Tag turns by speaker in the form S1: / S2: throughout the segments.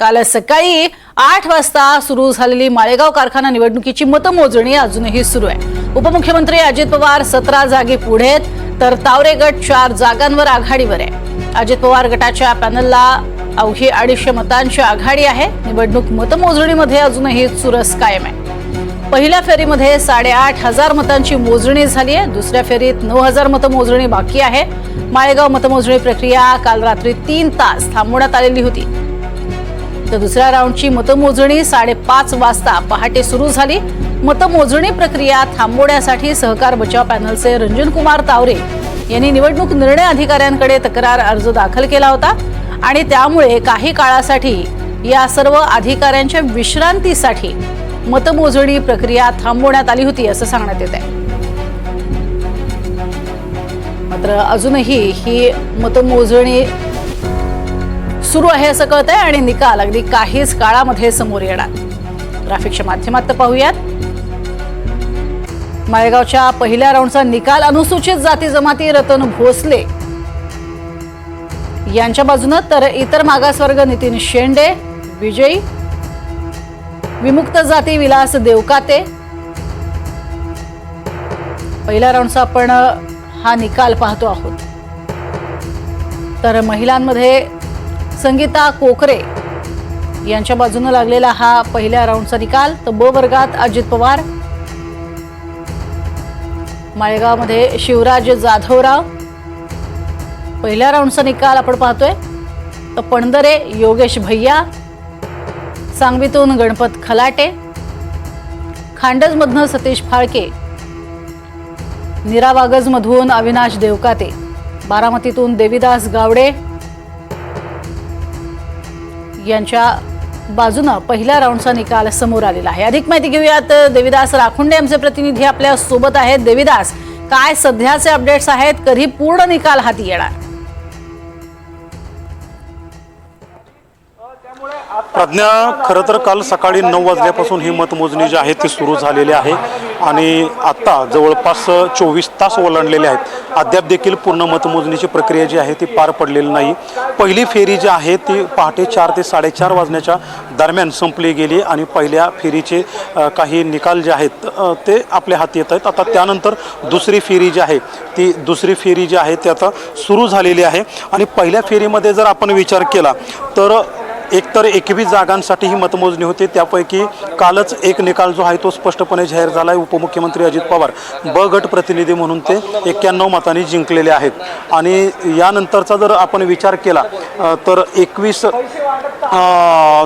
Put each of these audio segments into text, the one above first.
S1: काल सकाळी आठ वाजता सुरू झालेली माळेगाव कारखाना निवडणुकीची मतमोजणी अजूनही सुरू आहे. उपमुख्यमंत्री अजित पवार सतरा जागी पुढे आहेत तर तावरे गट चार जागांवर आघाडीवर आहे. अजित पवार गटाच्या पॅनलला अवघी अडीचशे मतांची आघाडी आहे. निवडणूक मतमोजणीमध्ये अजूनही चुरस कायम आहे. पहिल्या फेरीमध्ये साडेआठ हजार मतांची मोजणी झाली आहे. दुसऱ्या फेरीत नऊ हजार मतमोजणी बाकी आहे. माळेगाव मतमोजणी प्रक्रिया काल रात्री तीन तास थांबवण्यात आलेली होती. तर दुसऱ्या राऊंडची मतमोजणी साडेपाच वाजता पहाटे सुरू झाली. मतमोजणी प्रक्रिया थांबवण्यासाठी सहकार बचाव पॅनलचे रंजन कुमार तावरे यांनी निवडणूक निर्णय अधिकाऱ्यांकडे तक्रार अर्ज दाखल केला होता आणि त्यामुळे काही काळासाठी या सर्व अधिकाऱ्यांच्या विश्रांतीसाठी मतमोजणी प्रक्रिया थांबवण्यात आली होती असं सांगण्यात येत आहे मात्र अजूनही ही मतमोजणी सुरू आहे असं कळत आहे आणि निकाल अगदी काहीच काळामध्ये समोर येणार. ग्राफिकच्या माध्यमात तर पाहूयात. माळेगावच्या पहिल्या राऊंडचा निकाल अनुसूचित जाती जमाती रतन भोसले. यांच्या बाजूनं तर इतर मागासवर्ग नितीन शेंडे विजयी. विमुक्त जाती विलास देवकाते. पहिल्या राऊंडचा आपण हा निकाल पाहतो आहोत. तर महिलांमध्ये संगीता कोकरे यांच्या बाजूनं लागलेला हा पहिल्या राऊंडचा निकाल. तर ब वर्गात अजित पवार माळेगावमध्ये शिवराज जाधवराव. पहिल्या राऊंडचा निकाल आपण पाहतोय. तर पणदरे योगेश भैया सांगवीतून गणपत खलाटे खांडजमधनं सतीश फाळके निरावागजमधून अविनाश देवकाते बारामतीतून देविदास गावडे यांच्या बाजूनं पहिल्या राऊंडचा निकाल समोर आलेला आहे. अधिक माहिती घेऊयात देविदास राखुंडे आमचे प्रतिनिधी आपल्यासोबत आहेत. देविदास काय सध्याचे अपडेट्स आहेत? कधी पूर्ण निकाल हाती येणार?
S2: प्रज्ञा खरं तर काल सकाळी नऊ वाजल्यापासून ही मतमोजणी जी आहे ती सुरू झालेली आहे. आणि आत्ता जवळपास चोवीस तास ओलांडलेले आहेत. अद्याप देखील पूर्ण मतमोजणीची प्रक्रिया जी आहे ती पार पडलेली नाही. पहिली फेरी जी आहे ती पहाटे चार ते साडेचार वाजण्याच्या दरम्यान संपली गेली आणि पहिल्या फेरीचे काही निकाल जे आहेत ते आपल्या हाती येत आहेत. आता त्यानंतर दुसरी फेरी जी आहे ती दुसरी फेरी जी आहे ती आता सुरू झालेली आहे. आणि पहिल्या फेरीमध्ये जर आपण विचार केला तर एकतर एकवीस जागांसाठी ही मतमोजणी होती. त्यापैकी कालच एक निकाल जो आहे तो स्पष्टपणे जाहीर झाला आहे उपमुख्यमंत्री अजित पवार ब गट प्रतिनिधी म्हणून ते एक्क्याण्णव मतांनी जिंकलेले आहेत. आणि यानंतरचा जर आपण विचार केला तर एकवीस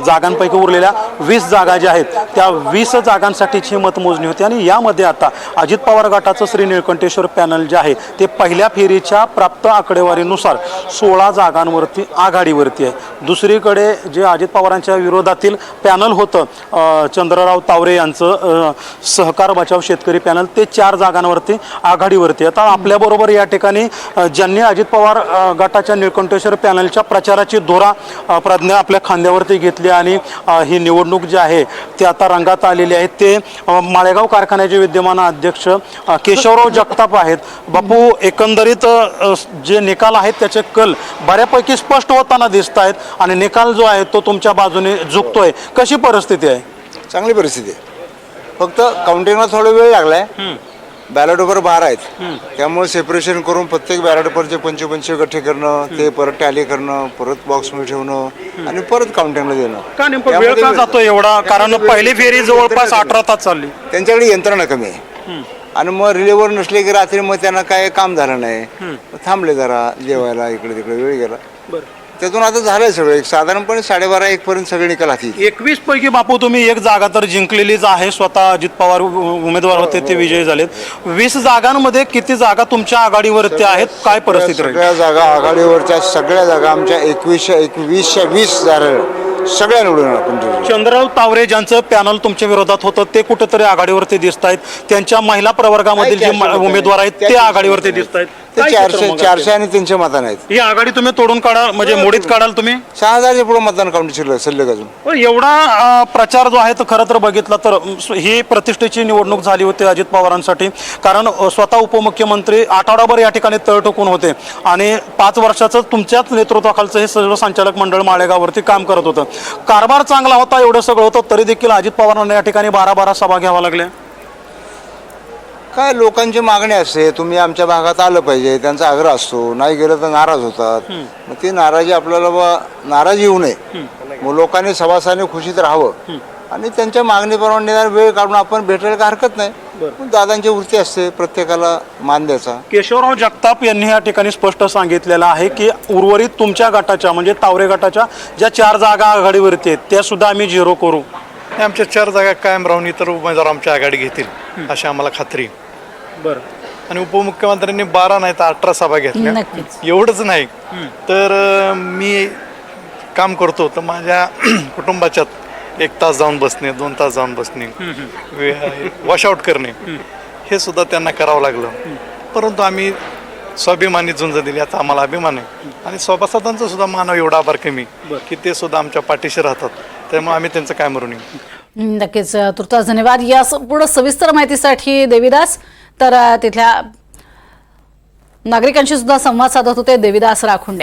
S2: जागांपैकी उरलेल्या वीस जागा ज्या आहेत त्या वीस जागांसाठीची मतमोजणी होती. आणि यामध्ये आता अजित पवार गटाचं श्री निळकंठेश्वर पॅनल जे आहे ते पहिल्या फेरीच्या प्राप्त आकडेवारीनुसार सोळा जागांवरती आघाडीवरती आहे. दुसरीकडे जे अजित पवारांच्या विरोधातील पॅनल होतं चंद्रराव तावरे यांचं सहकार बचाव शेतकरी पॅनल ते चार जागांवरती आघाडीवरती. आता आपल्याबरोबर या ठिकाणी ज्यांनी अजित पवार गटाच्या निळकंठेश्वर पॅनलच्या प्रचाराची धोरा प्रज्ञा आपल्या खांद्यावरती घेतली आणि ही निवडणूक जी आहे ती आता रंगात आलेली आहे. ते माळेगाव कारखान्याचे विद्यमान अध्यक्ष केशवराव जगताप आहेत. बापू एकंदरीत जे निकाल आहेत त्याचे कल बऱ्यापैकी स्पष्ट होताना दिसत आहेत आणि निकाल जो आहे तो तुमच्या बाजूने झुकतोय. कशी परिस्थिती आहे?
S3: चांगली परिस्थिती आहे. फक्त काउंटिंगला थोडा वेळ लागलाय. बॅलेट पेपर बारा आहेत. त्यामुळे सेपरेशन करून प्रत्येक बॅलेट पेपरचे पंचपंच गठ्ठे करणं ते परत टॅली करणं परत बॉक्समध्ये ठेवणं आणि परत काउंटिंगला देणं.
S2: का नेमकं वेळ
S3: त्यामध्ये
S2: का
S3: वेळ-
S2: जातो एवढा? कारण पहिली फेरी जवळपास अठरा तास चालली.
S3: त्यांच्याकडे यंत्रणा कमी आहे. आणि मग रिलेवर नसले की रात्री मग त्यांना काय काम झालं नाही. मग थांबले जरा जेवायला इकडे तिकडे वेळ गेला. त्यातून आता झालंय सगळं. एक साधारणपणे साडेबारा एक पर्यंत सगळे निकाल हाती.
S2: एकवीस पैकी बापू तुम्ही एक जागा तर जिंकलेलीच आहे. स्वतः अजित पवार उ- उमेदवार होते ते विजयी झालेत. वीस जागांमध्ये किती जागा तुमच्या आघाडीवरती आहेत? काय परिस्थिती राहील?
S3: सगळ्या जागा आघाडीवरच्या सगळ्या जागा आमच्या एकवीसशे एकवीसशे वीस झालं सगळ्या निवडून येणार तुमच्या
S2: चंद्रराव तावरे ज्यांचं पॅनल तुमच्या विरोधात होतं ते कुठेतरी आघाडीवरती दिसत आहेत त्यांच्या महिला प्रवर्गामधील जे म- उमेदवार आहेत ते आघाडीवरती दिसत आहेत
S3: ते चारशे चारशे आणि तीनशे मतांना आहेत.
S2: ही आघाडी तुम्ही तोडून काढा म्हणजे मोडीत काढाल तुम्ही?
S3: सहा हजारच्या पुढे मतदान काउंट शिल्लक सल्लग अजून
S2: पण एवढा अ, प्रचार जो आहे तो खरं तर बघितला तर अम, ही प्रतिष्ठेची निवडणूक झाली होती अजित पवारांसाठी. कारण अ, स्वतः उपमुख्यमंत्री आठवडाभर या ठिकाणी तळ ठोकून होते. आणि पाच वर्षाचं तुमच्याच नेतृत्वाखालचं हे सर्व संचालक मंडळ माळेगाववरती काम करत होतं. कारभार चांगला होता एवढं सगळं होतं तरी देखील अजित पवारांना या ठिकाणी बारा बारा सभा घ्यावा लागल्या.
S3: काय लोकांची मागणी असते तुम्ही आमच्या भागात आलं पाहिजे त्यांचा आग्रह असतो नाही गेलं तर नाराज होतात. मग ती नाराजी आपल्याला नाराज येऊ नये. मग लोकांनी सभासाने खुशीत राहावं. आणि त्यांच्या मागणीप्रमाणे निदान वेळ काढून आपण भेटायला काय हरकत नाही. पण दादांची वृत्ती असते प्रत्येकाला मान द्यायचा.
S2: केशवराव जगताप यांनी या ठिकाणी स्पष्ट सांगितलेलं आहे की उर्वरित तुमच्या गटाच्या म्हणजे तावरे गटाच्या ज्या चार जागा आघाडीवरती आहेत त्या सुद्धा आम्ही झिरो करू.
S4: आणि आमच्या चार जागा कायम राहून इतर उमेदवार आमच्या आघाडी घेतील अशी आम्हाला खात्री.
S2: बरं.
S4: आणि उपमुख्यमंत्र्यांनी बारा नाही तर अठरा सभा घेतल्या.
S1: नक्कीच.
S4: एवढंच नाही. तर मी काम करतो तर माझ्या कुटुंबाच्यात एक तास जाऊन बसणे. दोन तास जाऊन बसणे वॉशआउट करणे. हे सुद्धा त्यांना करावं लागलं. परंतु आम्ही स्वाभिमानी झुंज दिली. आता आम्हाला अभिमान आहे. आणि सभासदांचा सुद्धा मानव एवढा आभार कमी की ते सुद्धा आमच्या पाठीशी राहतात. त्यामुळे आम्ही त्यांचं काय नये.
S1: नक्कीच तुर्तास धन्यवाद. या पुढे सविस्तर माहितीसाठी देविदास. तर तिथल्या नागरिकांशी सुद्धा संवाद साधत होते देविदास राखुंडे.